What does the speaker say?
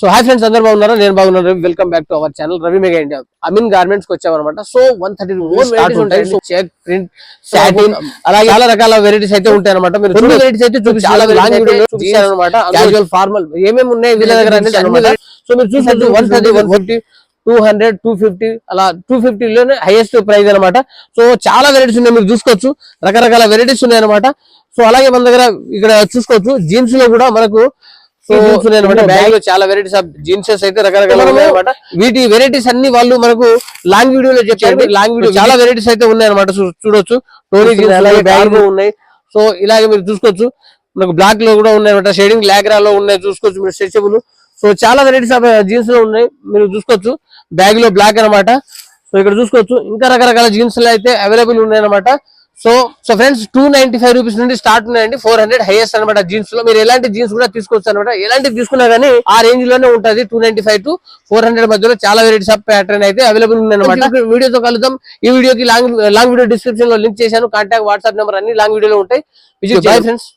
So hi friends అందరు బాగున్నారా? నేను బాగున్నాను. Ravi welcome back to our channel Ravi mega India Ameen గార్మెంట్స్కి వచ్చామన్నమాట. సో వన్ థర్టీ వెరైటీస్ ఉంటాయి. సో చెక్ ప్రింట్ సాటిన్ అలాగే చాలా రకాల వెరైటీస్ అయితే ఉంటాయి అనమాట మీరు కొన్ని వెరైటీస్ అయితే చూపించారు అనమాట క్యాజువల్ ఫార్మల్ ఏమేమి ఉన్నాయి? వీళ్ళ దగ్గర సో మీరు చూసుకోవచ్చు one thirty one fifty two hundred two fifty అలా టూ లోనే హైయెస్ట్ ప్రైస్ అనమాట సో చాలా వెరైటీస్ ఉన్నాయి. మీరు చూసుకోవచ్చు. రకరకాల వెరైటీస్ ఉన్నాయి అనమాట సో అలాగే మన దగ్గర ఇక్కడ చూసుకోవచ్చు. జీన్స్లో కూడా మనకు బ్యాగ్లో చాలా వెరైటీస్ ఆఫ్ జీన్సెస్ అయితే రకరకాల ఉన్నాయి అనమాట వీటి వెరైటీస్ అన్ని వాళ్ళు మనకు లాంగ్ వీడియోలో చెప్పారు. లాంగ్ వీడియో చాలా వెరైటీస్ అయితే ఉన్నాయి అనమాట చూడొచ్చు. టోనీ జీన్స్ బ్యాగ్ ఉన్నాయి సో ఇలాగే మీరు చూసుకోవచ్చు. మనకు బ్లాక్లో కూడా ఉన్నాయి అనమాట షేడింగ్ లాగ్రా లో ఉన్నాయి చూసుకోవచ్చు మీరు స్ట్రెచబుల్ సో చాలా వెరైటీస్ ఆఫ్ జీన్స్లో ఉన్నాయి. మీరు చూసుకోవచ్చు. బ్యాగ్లో బ్లాక్ అన్నమాట. సో ఇక్కడ చూసుకోవచ్చు. ఇంకా రకరకాల జీన్స్ అయితే అవైలబుల్ ఉన్నాయి అనమాట so so friends two ninety five rupees నుండి స్టార్ట్ ఉన్నాయండి. ఫోర్ హండ్రెడ్ హైయెస్ట్ అనమాట జీన్స్లో. మీరు ఎలాంటి జీన్స్ కూడా తీసుకోవచ్చు అనమాట ఎలాంటి తీసుకున్నా కానీ ఆ రేంజ్లోనే ఉంటుంది two ninety five to four hundred మధ్యలో. చాలా వెరైటీస్ ఆఫ్ ప్యాటర్న్ అయితే అవైలబుల్ ఉన్నాయి అనమాట వీడియోతో కలుద్దాం. ఈ వీడియోకి లాంగ్ లాంగ్ వీడియో డిస్క్రిప్షన్లో లింక్ చేశాను. కాంటాక్ట్ వాట్సాప్ నెంబర్ అన్ని లాంగ్ వీడియోలో ఉంటాయి. Visit friends